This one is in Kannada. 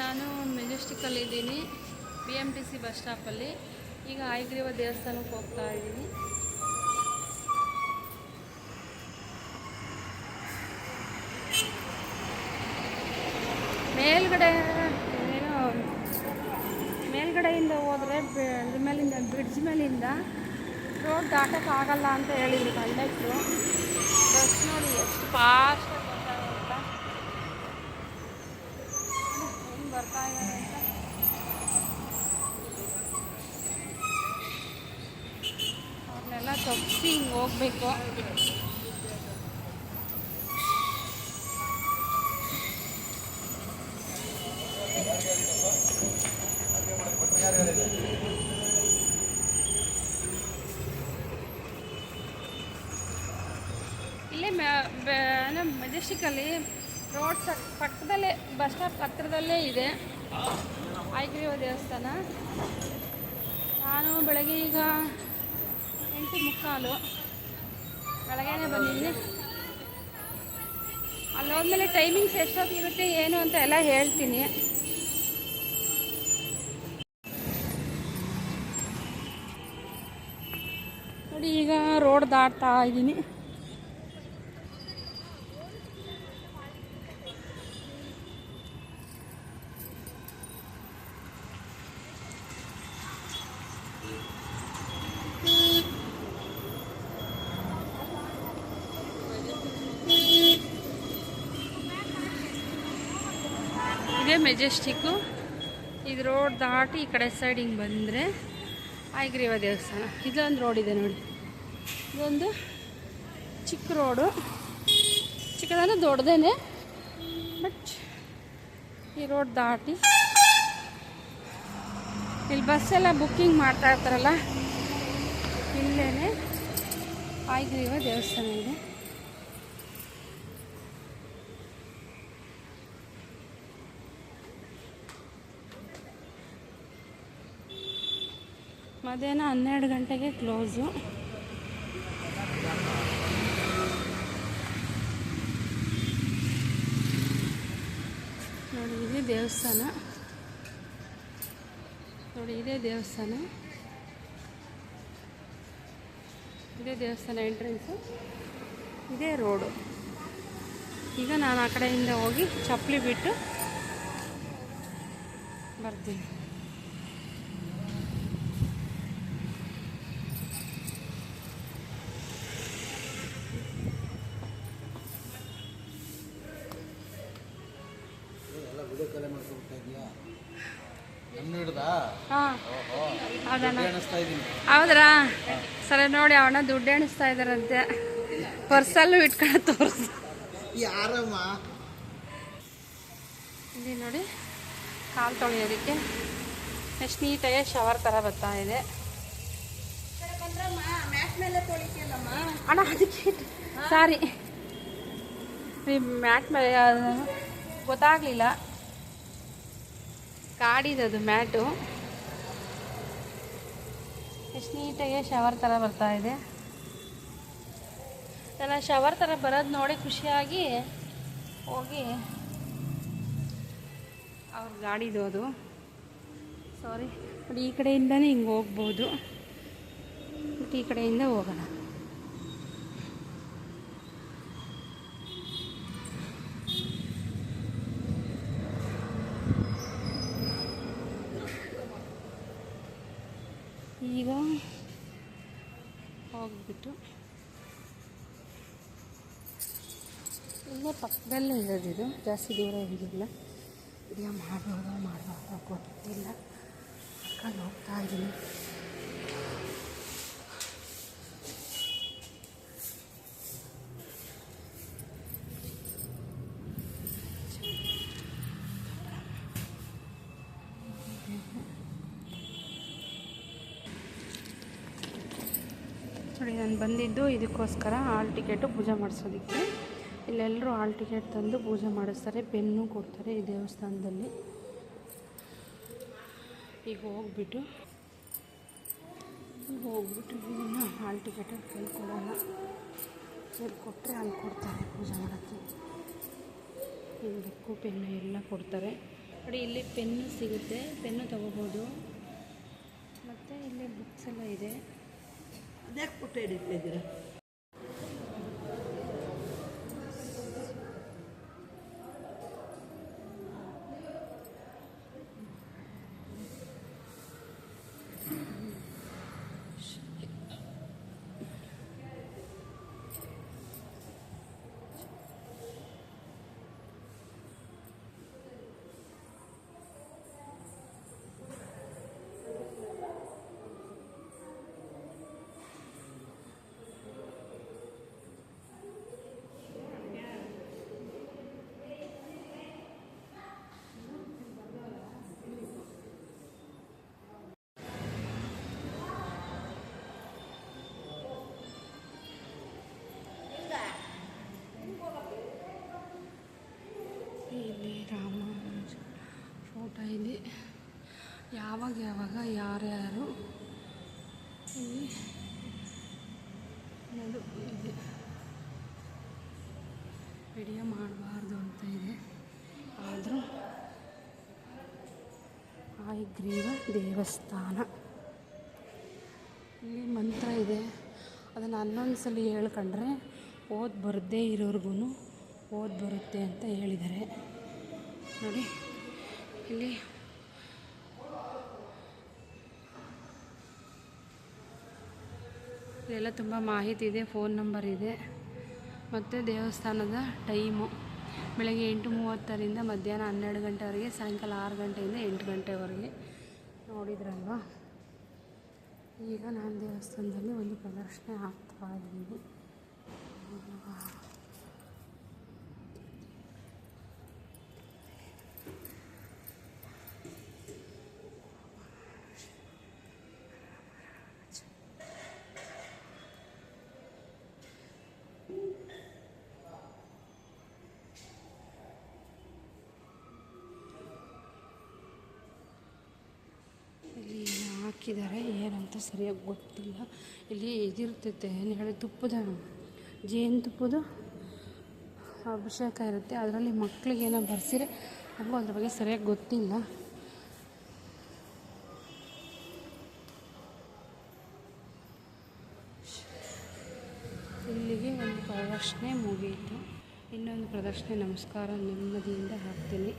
ನಾನು ಮೆಜೆಸ್ಟಿಕ್ಕಲ್ಲಿದ್ದೀನಿ B M T C bus ಸ್ಟಾಪಲ್ಲಿ. ಈಗ ಆಯಗ್ರೀವ ದೇವಸ್ಥಾನಕ್ಕೆ ಹೋಗ್ತಾ ಇದ್ದೀನಿ. ಮೇಲ್ಗಡೆ ಏನೋ, ಮೇಲ್ಗಡೆಯಿಂದ ಹೋದರೆ ಅದ್ರ ಮೇಲಿಂದ, ಬ್ರಿಡ್ಜ್ ಮೇಲಿಂದ ರೋಡ್ ದಾಟೋಕ್ಕಾಗಲ್ಲ ಅಂತ ಹೇಳಿದ್ರು ಕಂಡಕ್ಟ್ರು. ಬಸ್ ನೋಡಿ, ಎಷ್ಟು ಫಾಸ್ಟ್ ಬರ್ತಾರೆ ಅಂತ ಹೆಂಗ್ ಬರ್ತಾ ಇದ್ದಾರೆ ಅಂತ ಅವ್ರನ್ನೆಲ್ಲ ತಪ್ಪಿಸಿ ಹಿಂಗೆ ಹೋಗ್ಬೇಕು. ಇಲ್ಲೇ ಮೆಜೆಸ್ಟಿಕಲ್ಲಿ ರೋಡ್ ಸ ಪಕ್ಕದಲ್ಲೇ, ಬಸ್ ಸ್ಟಾಪ್ ಹತ್ತಿರದಲ್ಲೇ ಇದೆ. ಆಯ್ಗ್ರೀವ ದೇವಸ್ಥಾನ. ನಾನು ಬೆಳಗ್ಗೆ ಈಗ ಎಂಟು ಮುಕ್ಕಾಲು. ಬೆಳಗ್ಗೆನೇ ಬಂದಿದ್ದೀನಿ ಅಲ್ಲಿ ಹೋದ್ಮೇಲೆ ಟೈಮಿಂಗ್ಸ್ ಎಷ್ಟೊತ್ತಿರುತ್ತೆ ಏನು ಅಂತ ಎಲ್ಲ ಹೇಳ್ತೀನಿ. ನೋಡಿ, ಈಗ ರೋಡ್ ದಾಟ್ತಾ ಇದ್ದೀನಿ ಇದೇ ಮೆಜೆಸ್ಟಿಕ್ಕು. ಇದು ರೋಡ್ ದಾಟಿ ಈ ಕಡೆ ಸೈಡ್ ಹಿಂಗೆ ಬಂದರೆ ಆಯ್ಗ್ರೀವ ದೇವಸ್ಥಾನ. ಇದೊಂದು ರೋಡ್ ಇದೆ ನೋಡಿ. ಇದೊಂದು ಚಿಕ್ಕ ರೋಡು ಚಿಕ್ಕದಂದ್ರೆ ದೊಡ್ಡದೇನೆ. ಬಟ್ ಈ ರೋಡ್ ದಾಟಿ ಇಲ್ಲಿ ಬಸ್ಸೆಲ್ಲ ಬುಕ್ಕಿಂಗ್ ಮಾಡ್ತಾ ಇರ್ತಾರಲ್ಲ ಇಲ್ಲೇ ಆಯ್ಗ್ರೀವ ದೇವಸ್ಥಾನ ಇದೆ. ಮಧ್ಯಾಹ್ನ ಹನ್ನೆರಡು ಗಂಟೆಗೆ ಕ್ಲೋಸು. ನೋಡಿ, ಇದೇ ದೇವಸ್ಥಾನ. ನೋಡಿ, ಇದೇ ದೇವಸ್ಥಾನ. ಇದೇ ದೇವಸ್ಥಾನ ಎಂಟ್ರೆನ್ಸು ಇದೇ ರೋಡು ಈಗ ನಾನು ಆ ಕಡೆಯಿಂದ ಹೋಗಿ ಚಪ್ಪಲಿ ಬಿಟ್ಟು ಬರ್ತೀನಿ. ಹೌದ್ರಾ? ಸರಿ ನೋಡಿ ಅವನ ದುಡ್ಡು ಎಣಿಸ್ತಾ ಇದ್ದಾರಂತೆ ಪರ್ಸಲ್ಲೂ ಇಟ್ಕೊಂಡು ತೋರಿಸ. ಯಾರಮ್ಮ? ಇಲ್ಲಿ ನೋಡಿ ಕಾಲು ತೊಳೆಯೋದಕ್ಕೆ ಎಷ್ಟು ನೀಟಾಗಿ ಶವರ್ ಥರ ಬರ್ತಾ ಇದೆ. ಅಣ್ಣ ಅದಕ್ಕೆ ಸಾರಿ ಈ ಮ್ಯಾಟ್ ಮೇಲೆ ಗೊತ್ತಾಗಲಿಲ್ಲ. ಕಾಡಿದದು ಮ್ಯಾಟು. ಎಷ್ಟು ನೀಟಾಗಿ ಶವರ್ ಥರ ಬರ್ತಾ ಇದೆ. ಎಲ್ಲ ಶವರ್ ಥರ ಬರೋದು ನೋಡಿ ಖುಷಿಯಾಗಿ ಹೋಗಿ ಅವ್ರ ಗಾಡಿದು ಅದು. ಸಾರಿ ಬಟ್ ಈ ಕಡೆಯಿಂದನೇ ಹಿಂಗೆ ಹೋಗ್ಬೋದು. ಬಟ್ ಈ ಕಡೆಯಿಂದ ಹೋಗೋಣ. ಈಗ ಹೋಗ್ಬಿಟ್ಟು ಇಲ್ಲೇ ಪಕ್ಕದಲ್ಲೇ ಇರೋದಿದು ಜಾಸ್ತಿ ದೂರ ಇರೋದಿಲ್ಲ. ವಿಡಿಯೋ ಮಾಡ್ಬೋದೋ ಮಾಡ್ಬೋದೋ ಗೊತ್ತಿಲ್ಲ. ಹೋಗ್ತಾ ಇದ್ದೀನಿ. ನೋಡಿ, ನಾನು ಬಂದಿದ್ದು ಇದಕ್ಕೋಸ್ಕರ ಹಾಲ್ ಟಿಕೆಟು ಪೂಜೆ ಮಾಡಿಸೋದಕ್ಕೆ. ಇಲ್ಲೆಲ್ಲರೂ ಹಾಲ್ ಟಿಕೆಟ್ ತಂದು ಪೂಜೆ ಮಾಡಿಸ್ತಾರೆ, ಬೆನ್ನು ಕೊಡ್ತಾರೆ ಈ ದೇವಸ್ಥಾನದಲ್ಲಿ. ಈಗ ಹೋಗ್ಬಿಟ್ಟು ಹೋಗ್ಬಿಟ್ಟು ಇದನ್ನು ಹಾಲ್ ಟಿಕೆಟ್ ಕೈ ಕೊಡೋಣ ಇಲ್ಲಿ ಕೊಟ್ಟರೆ ಅಲ್ಲಿ ಕೊಡ್ತಾರೆ ಪೂಜೆ ಮಾಡೋಕ್ಕೆ. ಇಲ್ಲಿ ಬುಕ್ಕು ಪೆನ್ನು ಎಲ್ಲ ಕೊಡ್ತಾರೆ. ನೋಡಿ, ಇಲ್ಲಿ ಪೆನ್ನು ಸಿಗುತ್ತೆ, ಪೆನ್ನು ತಗೋಬೋದು. ಮತ್ತು ಇಲ್ಲಿ ಬುಕ್ಸ್ ಎಲ್ಲ ಇದೆ. देख उठे डिप्ले जरा ಯಾವಾಗ ಯಾವಾಗ ಯಾರ್ಯಾರು ಇಲ್ಲಿ ಅನ್ನೋದು ಇದೆ. ವಿಡಿಯೋ ಮಾಡಬಾರ್ದು ಅಂತ ಇದೆ. ಆದರೂ ಆಯಗ್ರೀವ ದೇವಸ್ಥಾನ. ಇಲ್ಲಿ ಮಂತ್ರ ಇದೆ. ಅದನ್ನು ಹನ್ನೊಂದು ಸಲ ಹೇಳ್ಕೊಂಡ್ರೆ ಓದ್ ಬರದೇ ಇರೋರ್ಗು ಓದ್ ಬರುತ್ತೆ ಅಂತ ಹೇಳಿದ್ದಾರೆ. ನೋಡಿ, ಇಲ್ಲಿ ಇಲ್ಲೆಲ್ಲ ತುಂಬ ಮಾಹಿತಿ ಇದೆ, ಫೋನ್ ನಂಬರ್ ಇದೆ. ಮತ್ತು ದೇವಸ್ಥಾನದ ಟೈಮು. ಬೆಳಗ್ಗೆ ಎಂಟು ಮೂವತ್ತರಿಂದ ಮಧ್ಯಾಹ್ನ ಹನ್ನೆರಡು ಗಂಟೆವರೆಗೆ, ಸಾಯಂಕಾಲ ಆರು ಗಂಟೆಯಿಂದ ಎಂಟು ಗಂಟೆವರೆಗೆ. ನೋಡಿದ್ರಲ್ವಾ? ಈಗ ನಾನು ದೇವಸ್ಥಾನದಲ್ಲಿ ಒಂದು ಪ್ರದರ್ಶನ ಹಾಕ್ತಾ ಇದ್ದೀನಿ ಇಲ್ಲಿ ಏನೋ ಹಾಕಿದ್ದಾರೆ, ಏನಂತ ಸರಿಯಾಗಿ ಗೊತ್ತಿಲ್ಲ. ಇಲ್ಲಿ ಇದಿರ್ತೈತೆ, ಏನು ಹೇಳಿ ತುಪ್ಪದ ಜೇನುತುಪ್ಪದ ಅಭಿಷೇಕ ಇರುತ್ತೆ. ಅದರಲ್ಲಿ ಮಕ್ಕಳಿಗೆ ಏನೋ ಬರ್ಸಿರೆ ನಮಗೂ ಅದ್ರ ಬಗ್ಗೆ ಸರಿಯಾಗಿ ಗೊತ್ತಿಲ್ಲ. ಇಲ್ಲಿಗೆ ಒಂದು ಪ್ರದರ್ಶನೆ ಮುಗಿಯಿತು. ಇನ್ನೊಂದು ಪ್ರದರ್ಶನೆ ನಮಸ್ಕಾರ, ನೆಮ್ಮದಿಯಿಂದ ಹಾಕ್ತೀನಿ.